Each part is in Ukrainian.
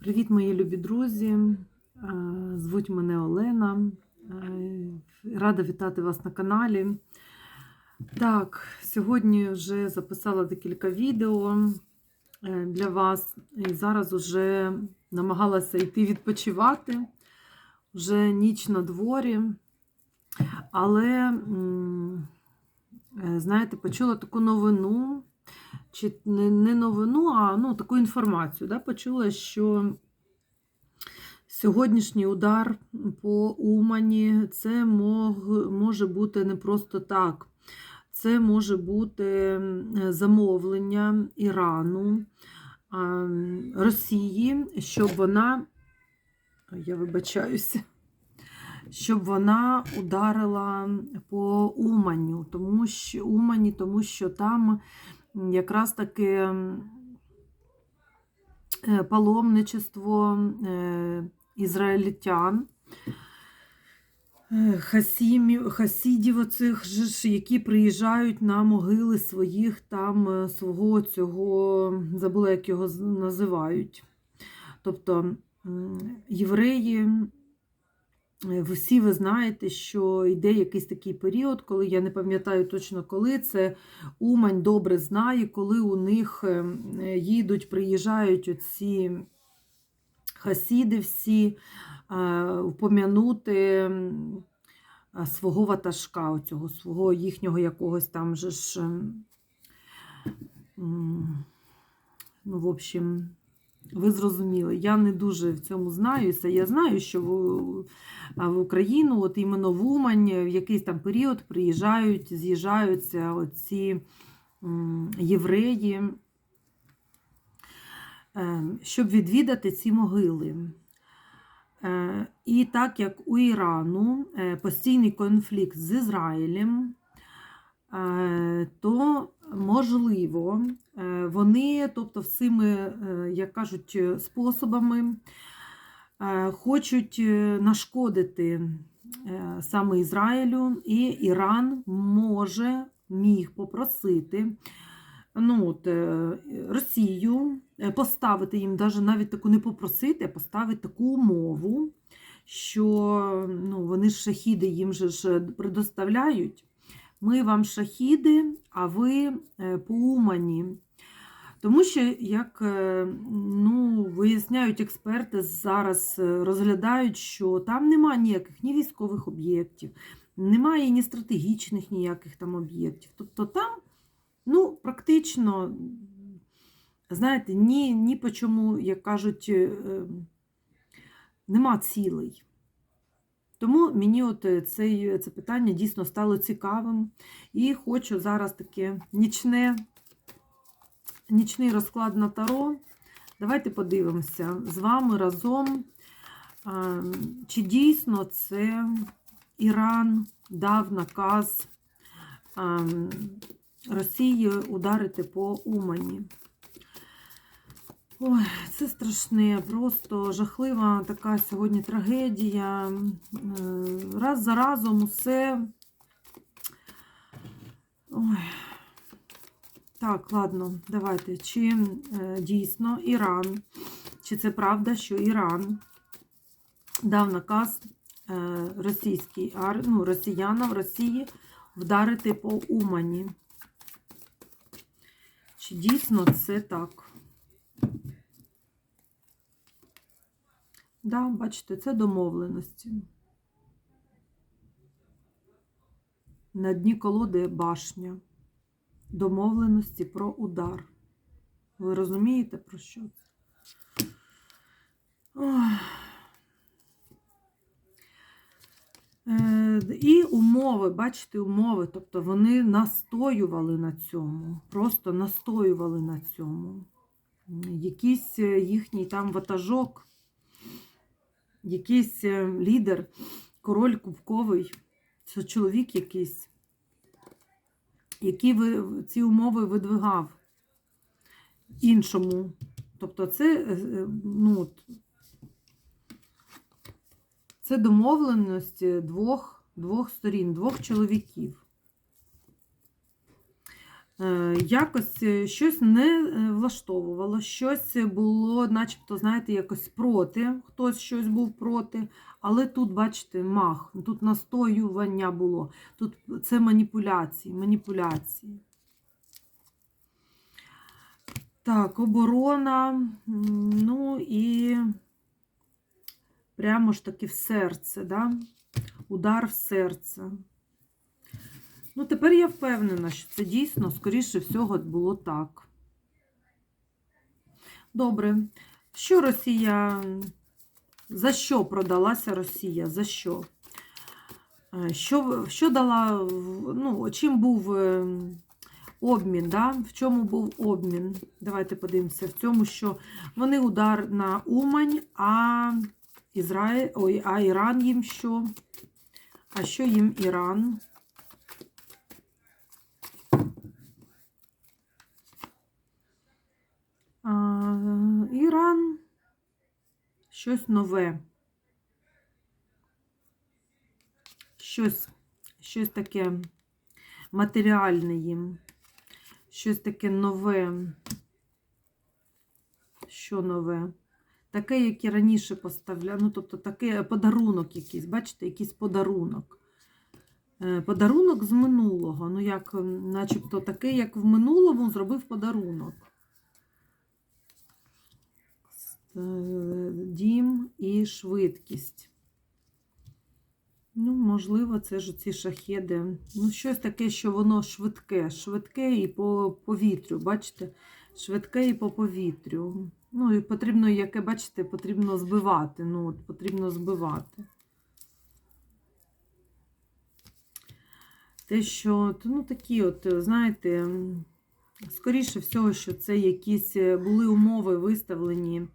Привіт, мої любі друзі. Е, Звуть мене Олена. Е, Рада вітати вас на каналі. Так, сьогодні вже записала декілька відео е, для вас. І зараз вже намагалася йти відпочивати. Вже ніч на дворі. Але, знаєте, почула таку новину чи не новину, а ну, таку інформацію. Да? Почула, що сьогоднішній удар по Умані це мог, може бути не просто так. Це може бути замовлення Ірану, Росії, щоб вона, я вибачаюся, щоб вона ударила по Уманю, тому що Умані, тому що там якраз таки е, паломничество е, ізраїльтян, е, хасімів, хасідів оцих, ж, які приїжджають на могили своїх там свого цього, забула, як його називають. Тобто євреї. Е, Всі ви знаєте, що йде якийсь такий період, коли я не пам'ятаю точно коли це Умань добре знає, коли у них е, їдуть, приїжджають оці хасіди всі е, а, свого ватажка, оцього свого їхнього якогось там же ж. Ну, в общем, ви зрозуміли, я не дуже в цьому знаюся. Я знаю, що в, в Україну, от іменно в Умань, в якийсь там період приїжджають, з'їжджаються оці євреї, е, щоб відвідати ці могили. Е, І так як у Ірану е, постійний конфлікт з Ізраїлем, то можливо, е, вони, тобто, всіми, е, як кажуть, е, способами хочуть нашкодити саме Ізраїлю, і Іран може міг попросити ну, от, Росію поставити їм, даже навіть таку не попросити, а поставити таку умову, що ну, вони ж шахіди їм же ж предоставляють. Ми вам шахіди, а ви е, по Умані. Тому що, як е, ну, виясняють експерти, зараз е, розглядають, що там немає ніяких ні військових об'єктів, немає ні стратегічних ніяких там об'єктів. Тобто там ну, практично, знаєте, ні, ні по чому, як кажуть, е, нема цілей. Тому мені от е, цей, це питання дійсно стало цікавим. І хочу зараз таке нічне, нічний розклад на таро. Давайте подивимося з вами разом, чи дійсно це Іран дав наказ Росії ударити по Умані. Ой, це страшне, просто жахлива така сьогодні трагедія. Е, Раз за разом усе. Ой. Так, ладно, давайте. Чи е, дійсно Іран, чи це правда, що Іран дав наказ е, російській ну, росіянам Росії вдарити по Умані? Чи дійсно це так? Да, бачите, це домовленості. На дні колоди башня. Домовленості про удар. Ви розумієте, про що це? Е, І умови, бачите, умови, тобто вони настоювали на цьому, просто настоювали на цьому. Якийсь е, їхній там ватажок, якийсь е, лідер, король Кубковий, це чоловік якийсь, який ви- ці умови видвигав іншому. Тобто це, е, е, ну, це домовленість двох, двох сторін, двох чоловіків. Е, Якось е, щось не е, влаштовувало, щось було, начебто, знаєте, якось проти, хтось щось був проти. Але тут, бачите, мах, тут настоювання було, тут це маніпуляції, маніпуляції. Так, оборона, ну і прямо ж таки в серце, да? удар в серце. Ну, тепер я впевнена, що це дійсно, скоріше всього, було так. Добре. Що Росія? За що продалася Росія? За що? Е, Що, що дала, ну, чим був е, обмін, да? в чому був обмін? Давайте подивимося. В цьому, що вони удар на Умань, а, Ізраїль, ой, а Іран їм що? А що їм Іран? А, Іран щось нове. Щось, щось таке матеріальне їм. Щось таке нове. Що нове? Таке, як і раніше поставляли. Ну, тобто таке подарунок якийсь, бачите, якийсь подарунок. Е, Подарунок з минулого. Ну, як, начебто, такий, як в минулому, зробив подарунок. Дім і швидкість. Ну, можливо, це ж ці шахеди. Ну, щось таке, що воно швидке. Швидке і по повітрю. Бачите? Швидке і по повітрю. Ну, і потрібно, яке, бачите, потрібно збивати. Ну, от, потрібно збивати. Те, що, ну, такі от, знаєте, скоріше всього, що це якісь були умови виставлені.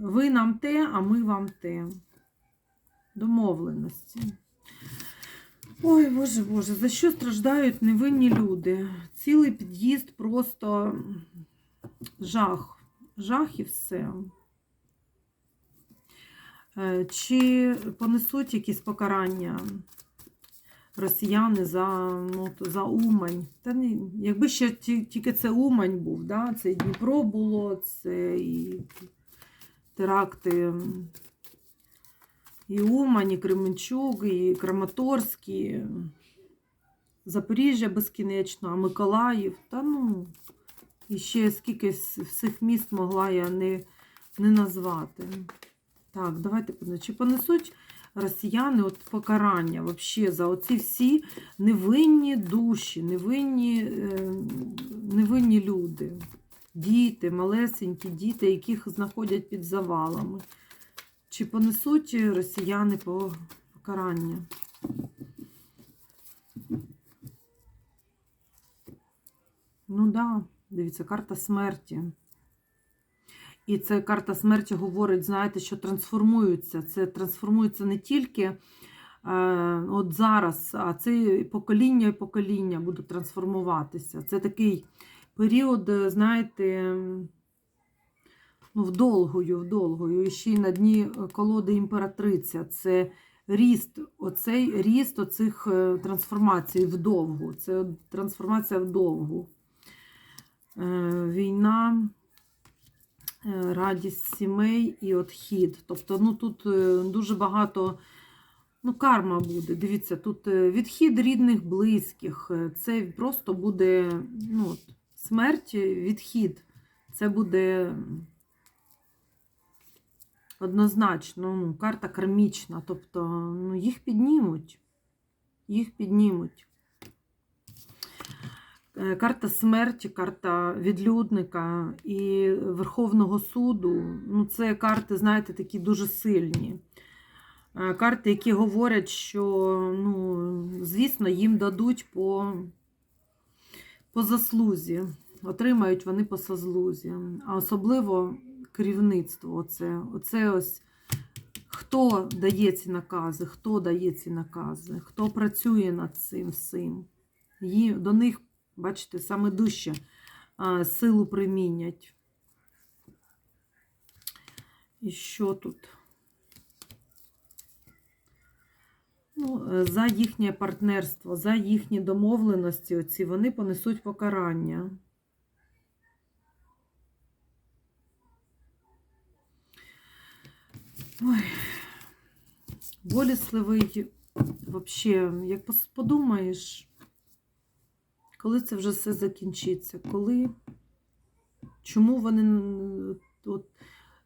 Ви нам те, а ми вам те. Домовленості. Ой, Боже Боже, за що страждають невинні люди? Цілий під'їзд просто жах. Жах і все. Е, Чи понесуть якісь покарання росіяни за, ну, за Умань? Та якби ще тільки це Умань був, да? це і Дніпро було, це і теракти. І Умань, і Кременчук, і Краматорськ, і Запоріжжя безкінечно, а Миколаїв. Та ну, і ще скільки всіх міст могла я не, не назвати. Так, давайте подивимося. Чи понесуть росіяни от покарання вообще за оці всі невинні душі, невинні, е, невинні люди, діти, малесенькі діти, яких знаходять під завалами. Чи понесуть росіяни по покарання? Ну так, да, дивіться, карта смерті. І ця карта смерті говорить, знаєте, що трансформуються. Це трансформується не тільки е, от зараз, а це покоління і покоління будуть трансформуватися. Це такий період, е, знаєте, ну, вдовгою, вдовгою. І ще й на дні колоди імператриця. Це ріст, оцей ріст оцих е, трансформацій вдовгу. Це трансформація вдовгу. Е, Війна, е, радість сімей і отхід. Тобто, ну тут е, дуже багато. Ну, карма буде. Дивіться, тут е, відхід рідних, близьких. е, Це просто буде ну, смерть, відхід. Це буде однозначно ну, карта кармічна. Тобто ну, їх піднімуть. Їх піднімуть. Е, Карта смерті, карта відлюдника і Верховного суду. Ну, це карти, знаєте, такі дуже сильні. Е, Карти, які говорять, що, ну, звісно, їм дадуть по, по заслузі. Отримають вони по заслузі. А особливо керівництво. Оце, оце ось хто дає ці накази, хто дає ці накази, хто працює над цим всім. До них, бачите, саме дужче силу примінять. І що тут? Ну, е, за їхнє партнерство, за їхні домовленості, оці, вони понесуть покарання. Ой, болісливий, взагалі, як подумаєш, коли це вже все закінчиться, коли, чому вони, от,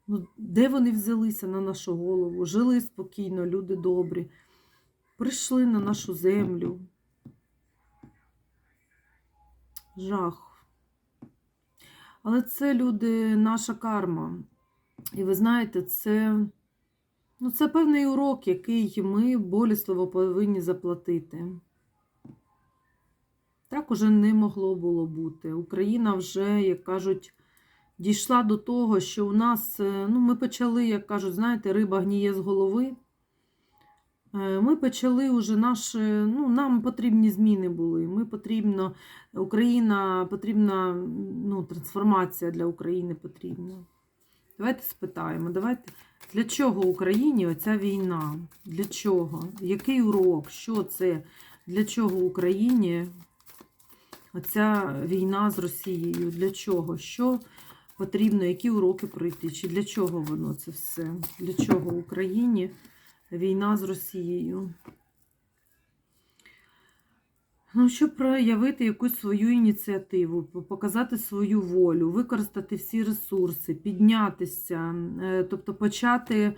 ну, де вони взялися на нашу голову, жили спокійно, люди добрі, прийшли на нашу землю. Жах. Але це люди, наша карма. І ви знаєте, це, ну, це певний урок, який ми болісливо повинні заплатити. Так уже не могло було бути. Україна вже, як кажуть, дійшла до того, що у нас, е, ну, ми почали, як кажуть, знаєте, риба гніє з голови. Е, Ми почали уже наші, ну, нам потрібні зміни були. Ми потрібно, Україна потрібна, ну, трансформація для України потрібна. Давайте спитаємо, давайте, для чого Україні оця війна? Для чого? Який урок? Що це? Для чого Україні оця війна з Росією? Для чого? Що потрібно? Які уроки пройти? Чи для чого воно це все? Для чого Україні війна з Росією? Ну, щоб проявити якусь свою ініціативу, показати свою волю, використати всі ресурси, піднятися, е, тобто почати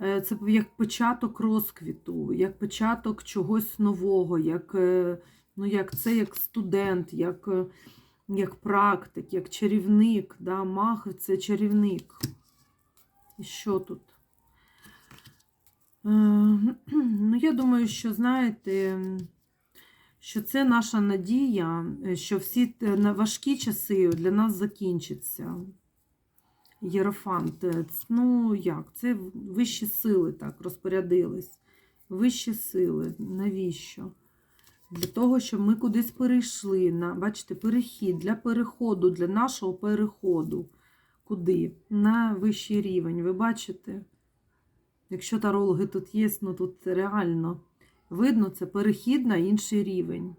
е, це як початок розквіту, як початок чогось нового, як, е, ну, як це як студент, як, е, як практик, як чарівник. Да? Мах це чарівник. І що тут? Е, Ну, я думаю, що, знаєте, що це наша надія, е, що всі важкі часи для нас закінчаться. Єрофант, ну як, це вищі сили так розпорядились. Вищі сили. Навіщо? Для того, щоб ми кудись перейшли. На, бачите, перехід для переходу, для нашого переходу. Куди? На вищий рівень. Ви бачите? Якщо тарологи тут є, ну тут реально видно, це перехід на інший рівень.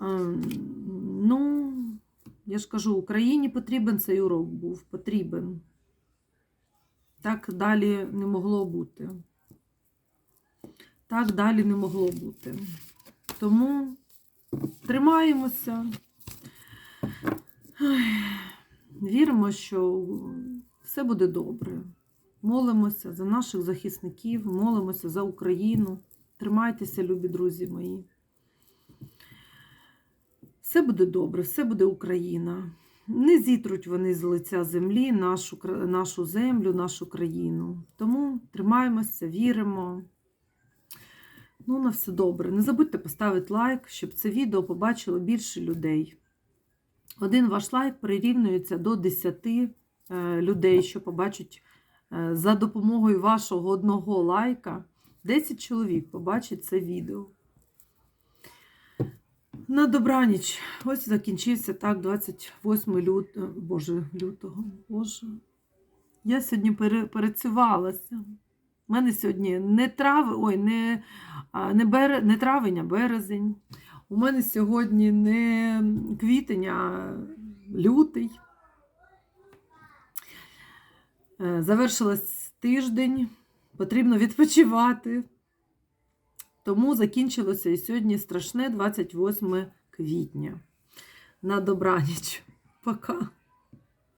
Ем, Ну, я ж кажу, Україні потрібен цей урок був, потрібен. Так далі не могло бути. Так далі не могло бути. Тому тримаємося. Віримо, що все буде добре. Молимося за наших захисників, молимося за Україну. Тримайтеся, любі друзі мої. Все буде добре, все буде Україна. Не зітруть вони з лиця землі нашу, нашу землю, нашу країну. Тому тримаємося, віримо. Ну, на все добре. Не забудьте поставити лайк, щоб це відео побачило більше людей. Один ваш лайк прирівнюється до 10 е, людей, що побачать е, за допомогою вашого одного лайка. 10 чоловік побачить це відео. На добраніч. Ось закінчився так, 28 лютого. Боже, лютого. Боже. Я сьогодні пере, перецювалася. У мене сьогодні не трав... Ой, не, не, бере... не травень, а березень. У мене сьогодні не квітень, а лютий. Е, Завершилась тиждень, потрібно відпочивати. Тому закінчилося і сьогодні страшне 28 квітня. На добраніч. Пока.